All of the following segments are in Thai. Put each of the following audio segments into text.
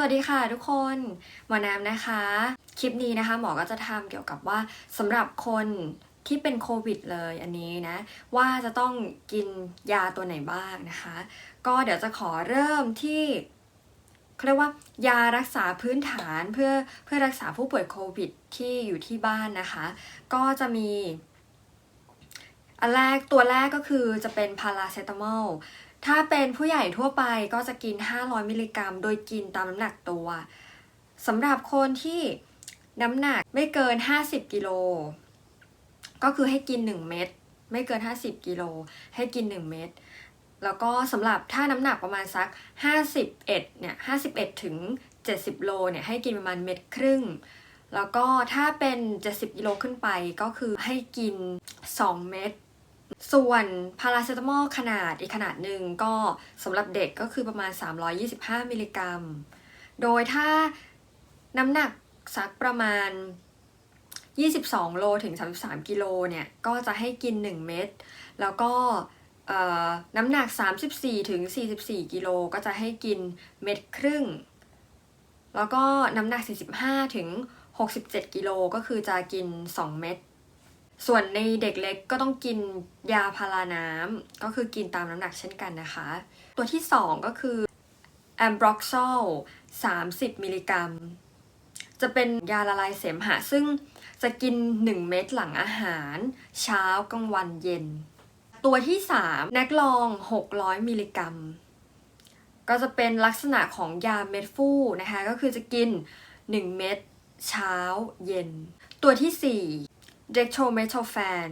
สวัสดีค่ะทุกคนหมอน้ำนะคะ คลิปนี้นะคะ หมอก็จะทำเกี่ยวกับว่าสำหรับคนที่เป็นโควิดเลยอันนี้นะ ว่าจะต้องกินยาตัวไหนบ้างนะคะ ก็เดี๋ยวจะขอเริ่มที่เขาเรียกว่ายารักษาพื้นฐานเพื่อเพื่อรักษาผู้ป่วยโควิดที่อยู่ที่บ้านนะคะ ก็จะมี อันแรกตัวแรกก็คือจะเป็นพาราเซตามอล ถ้าเป็นผู้ใหญ่ทั่วไปก็จะกิน 500 มิลลิกรัม โดยกินตามน้ำหนักตัวสำหรับคนที่น้ำหนักไม่เกิน 50 กิโล ก็คือให้กิน 1 เม็ดไม่เกิน 50 กิโล ให้กิน 1 เม็ดแล้วก็สำหรับถ้าน้ำหนักประมาณสัก 51 เนี่ย 51 ถึง 70 โล เนี่ย ให้กินประมาณเม็ดครึ่ง แล้วก็ถ้าเป็น 70 กิโลขึ้นไปก็คือให้กิน 2 เม็ด ส่วนพาราเซตามอลขนาดอีกขนาดหนึ่งก็สำหรับเด็กก็คือประมาณ 325 มิลลิกรัม โดยถ้าน้ำหนักสักประมาณ 22 โลถึง 33 กิโลเนี่ย ก็จะให้กิน 1 เม็ด แล้วก็น้ำหนัก 34ถึง44 กิโลก็จะให้กินเม็ดครึ่ง แล้วก็น้ำหนัก 45ถึง67 กิโลก็คือจะกิน 2 เม็ด ส่วนในเด็กเล็กก็ต้องกินยาพาราน้ำก็คือกินตามน้ำหนักเช่นกันนะคะ ตัวที่ 2 ก็คือแอมบร็อกซอล30 มิลลิกรัม จะเป็นยาละลายเสมหะ ซึ่งจะกิน 1 เม็ดหลังอาหาร เช้ากลางวันเย็น ตัวที่ 3 แนกลอง 600 มิลลิกรัม ก็จะเป็นลักษณะของยาเม็ดฟูนะคะ ก็คือจะกิน 1 เม็ดเช้าเย็น ตัวที่ 4 เด t r o m e t o f a n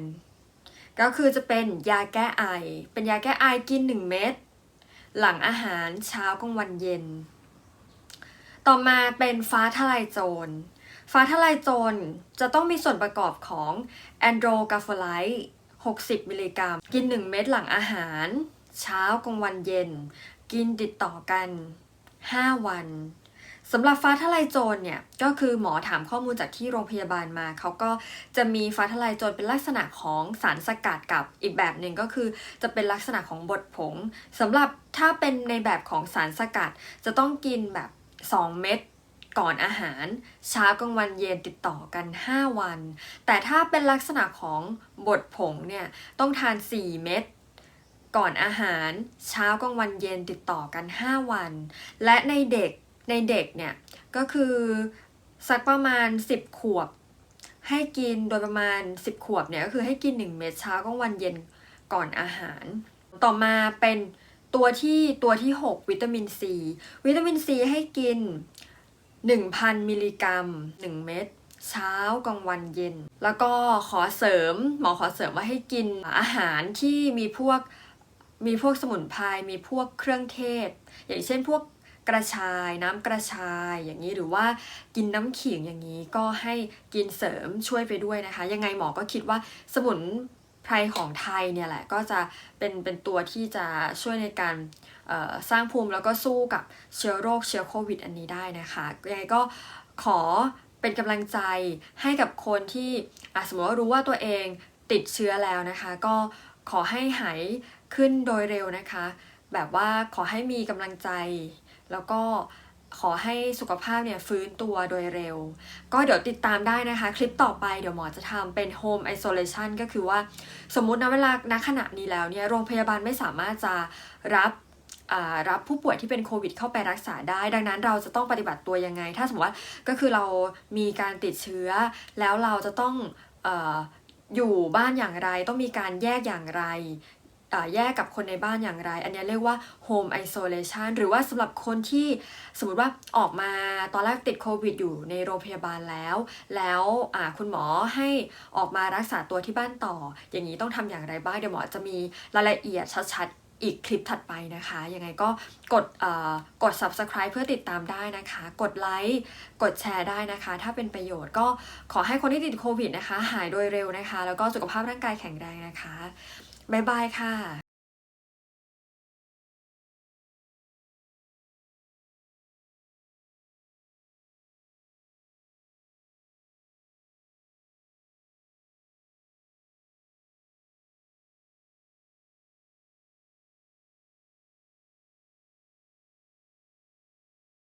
ก็คือจะเป็นยาแก้ไอ เป็นยาแก้ไอกิน1เม็ด หลังอาหารเช้ากลางวันเย็น ต่อมาเป็นฟ้าทลายโจร ฟ้าทลายโจรจะต้องมีส่วนประกอบของแอนโดรกาโฟไลต์60 มิลลิกรัม กิน 1 เม็ดหลังอาหาร เช้ากลางวันเย็น กินติดต่อกัน 5 วัน สำหรับฟ้าทลายโจรเนี่ยก็คือหมอถามข้อมูลจากที่โรงพยาบาลมา เขาก็จะมีฟ้าทลายโจรเป็นลักษณะของสารสกัดกับอีกแบบหนึ่งก็คือ จะเป็นลักษณะของบดผงสำหรับถ้าเป็นในแบบของสารสกัด จะต้องกินแบบ 2 เม็ดก่อนอาหารเช้ากลางวันเย็นติดต่อกัน 5 วัน แต่ถ้าเป็นลักษณะของบดผงเนี่ยต้องทาน 4 เม็ดก่อนอาหารเช้ากลางวันเย็นติดต่อกัน 5 วัน และในเด็ก ในเด็กเนี่ย ก็คือสักประมาณ 10 ขวบ ให้กินโดยประมาณ 10 ขวบเนี่ยก็คือให้กิน 1 เม็ดเช้ากลางวันเย็นก่อนอาหาร ต่อมาเป็นตัวที่ตัวที่ 6 วิตามินซีวิตามินซีให้กิน 1,000 มิลลิกรัม 1 เม็ดเช้ากลางวันเย็น แล้วก็ขอเสริมหมอขอเสริมว่าให้กินอาหารที่มีพวกมีพวกสมุนไพรมีพวกเครื่องเทศ อย่างเช่นพวก กระชายน้ำกระชายอย่างนี้หรือว่ากินน้ำขิงอย่างนี้ก็ให้กินเสริมช่วยไปด้วยนะคะ ยังไงหมอก็คิดว่าสมุนไพรของไทยเนี่ยแหละก็จะเป็นเป็นตัวที่จะช่วยในการสร้างภูมิแล้วก็สู้กับเชื้อโรคเชื้อโควิด อันนี้ได้นะคะยังไงก็ขอเป็นกำลังใจให้กับคนที่สมมติว่ารู้ว่าตัวเองติดเชื้อแล้วนะคะ ก็ขอให้หายขึ้นโดยเร็วนะคะ แบบว่าขอให้มีกำลังใจ แล้วก็ขอให้สุขภาพเนี่ยฟื้นตัวโดยเร็ว ก็เดี๋ยวติดตามได้นะคะ คลิปต่อไปเดี๋ยวหมอจะทำเป็น Home Isolation ก็คือว่าสมมุตินะเวลาณขณะนี้แล้วเนี่ยโรงพยาบาลไม่สามารถจะรับรับผู้ป่วยที่เป็นโควิดเข้าไปรักษาได้ ดังนั้นเราจะต้องปฏิบัติตัวยังไง ถ้าสมมติว่าก็คือเรามีการติดเชื้อ แล้วเราจะต้องออยู่บ้านอย่างไร ต้องมีการแยกอย่างไร แยกกับคนในบ้านอย่างไร อันนี้เรียกว่า home isolation หรือว่าสำหรับคนที่สมมติว่าออกมาตอนแรกติดโควิดอยู่ในโรงพยาบาลแล้ว แล้วคุณหมอให้ออกมารักษาตัวที่บ้านต่อ อย่างนี้ต้องทำอย่างไรบ้าง เดี๋ยวหมอจะมีรายละเอียดชัดๆ อีกคลิปถัดไปนะคะ ยังไงก็กดกด subscribe เพื่อติดตามได้นะคะ กดไลค์กดแชร์ได้นะคะ ถ้าเป็นประโยชน์ก็ขอให้คนที่ติดโควิดนะคะ หายโดยเร็วนะคะ แล้วก็สุขภาพร่างกายแข็งแรงนะคะ บ๊ายบายค่ะ